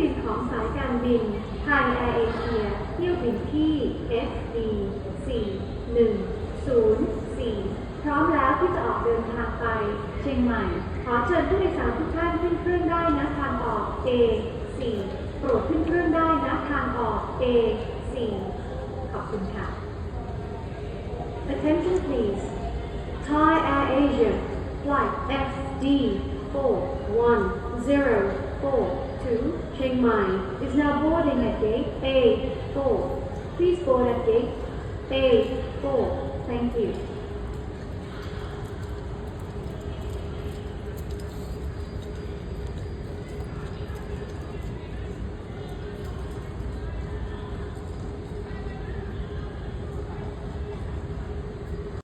บินของสายการบินไทยแอร์เอเชียเที่ยวบินที่ SD 4104 พร้อมแล้วที่จะออกเดินทางไป เชียงใหม่ ขอเชิญผู้โดยสารทุกท่านขึ้นเครื่องได้นะทางออก A 4โปรดขึ้นเครื่องได้นะทางออก A 4ขอบคุณค่ะ Attention please Thai Air Asia Flight SD 4104 to Chiang Mai is now boarding at gate A4. Please board at gate A4. Thank you.